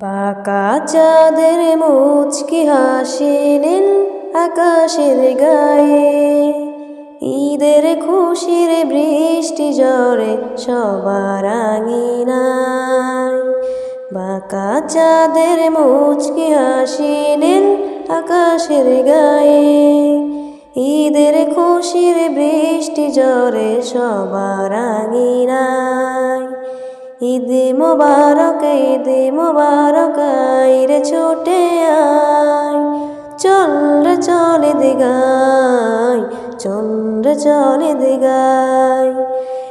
বাঁকা চাঁদের মুচকি হাসি নীল আকাশের গায়ে। ঈদের খুশির বৃষ্টি ঝরে সবার আঙিনায়। বাঁকা চাঁদের মুচকি হাসি নীল আকাশের গায়ে। ঈদের খুশির বৃষ্টি ঝরে সবার আঙিনায়। ঈদ মোবারক ঈদ মোবারক আইরে ছোটে আয়। চল রে চল দিগাই চল রে চল দিগাই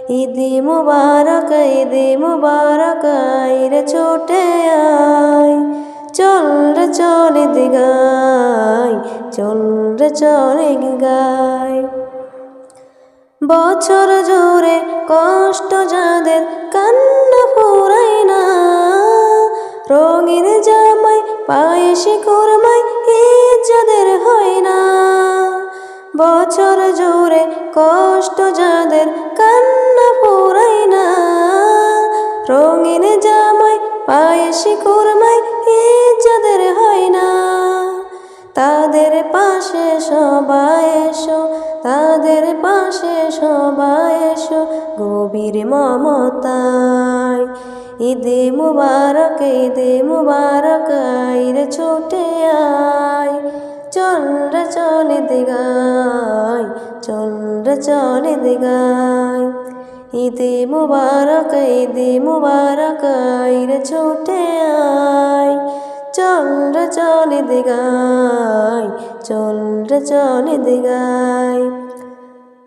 ঈদ মোবারক ঈদ মোবারক আইরে ছোটে আয়। চল রে চল দিগাই চল রে চল গায় বছর জুড়ে কষ্ট যাদের রঙিন জামাই, পায়েসে কোরমাই যাদের হয় না। বছর জুড়ে কষ্ট যাদের, কান্না ফুরাই না। রঙিন জামাই, পায়েসে কোরমাই যাদের হয় না। তাদের পাশে সবাই এসো, তাদের পাশে সবাই এসো, গভীর মমতায়। ঈদে মুবারক ঈদে মুবারক, আইরে ছোটে আয়। চল রে, চল দিগাই চল রে, চল দিগাই ঈদে মুবারক ঈদে মুবারক, আইরে ছোটে আয়। চল রে, চল দিগাই চল রে, চল দিগাই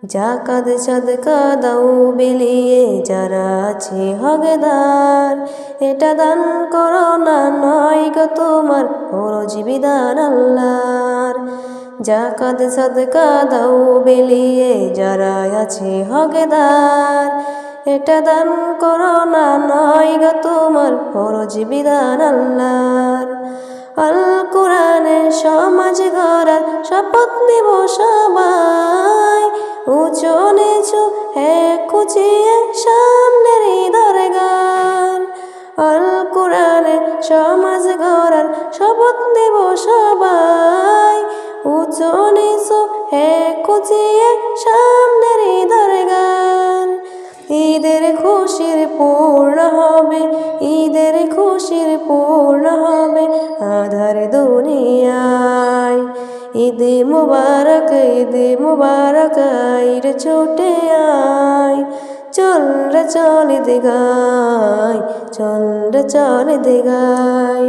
জাকাত সাদকা দাও বিলিয়ে যারা আছে হগদার এটা দান করো না, নয় গো তোমার ফরজ বিধান আল্লাহর জাকাত সাদকা দাও বিলিয়ে যারা আছে হগদার এটা দান করো না, নয় গো তোমার ফরজ বিধান আল্লাহর। আল কোরআনে সমাজ গড়ার শপথ নিব সবাই উঁচু নিচু কুচিয়ে সামনের দরগার আল কোরআনে সমাজ গড়ার শপথ নিব সবাই। উঁচু নিচু এক কুচিয়ে সামনের দরগার ঈদের খুশির পূর্ণ হবে, ঈদের খুশির পূর্ণ হবে আধার দুনিয়ায় ঈদ মুবারক ঈদ মুবারক, আইর ছোটে আয়। চল রে চল দিগাই চল রে চল দিগাই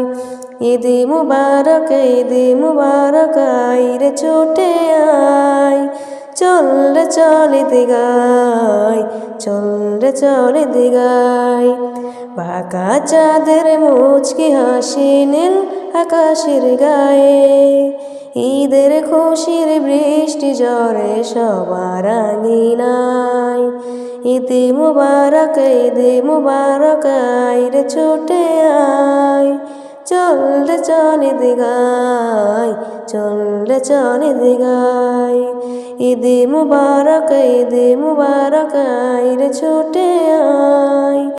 ঈদ মুবারক ঈদ মুবারক, আইর ছোটে আয়। চল রে চল দিগাই চল রে চল দিগাই বাঁকা চাঁদের মুচকি হাসি নীল আকাশের গায়ে, ঈদের খুশির বৃষ্টি ঝরে সবার আঙিনায়। ঈদে মুবারক ঈদে মুবারক, আইরে ছোটে আয়। চল রে চল দিগাই চল রে চল দিগাই ঈদে মুবারক ঈদে মুবারক, আইরে ছোটে আয়।